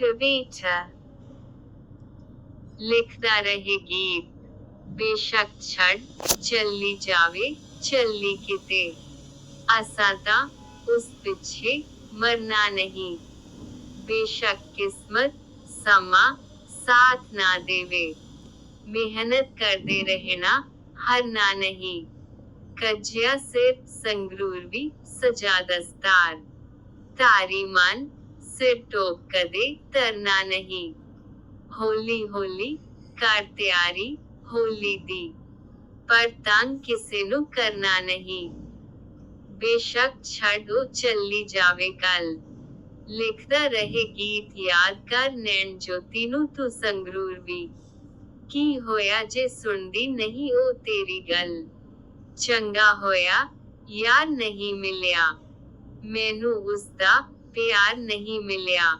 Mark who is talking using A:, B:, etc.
A: कविता लिखता रहे गीत बेशक छड़ चलनी जावे चलनी किते आसाता उस पीछे मरना नहीं बेशक किस्मत समा साथ ना देवे मेहनत करते रहना हरना नहीं कजिया सिर्फ़ संगरूर भी सजा दस्तार तारी मन सिर टोक कदे तरना नहीं। होली होली, कार तैयारी, होली दी। पर तंग किसे नु करना नहीं। बेशक छड़ो चली जावे कल। लिखता रहे गीत याद कर नैन ज्योति नु तू संगरूर भी की होया जे सुन दी नहीं ओ तेरी गल। चंगा होया यार नहीं मिलया। मैनू उसका प्यार नहीं मिलया।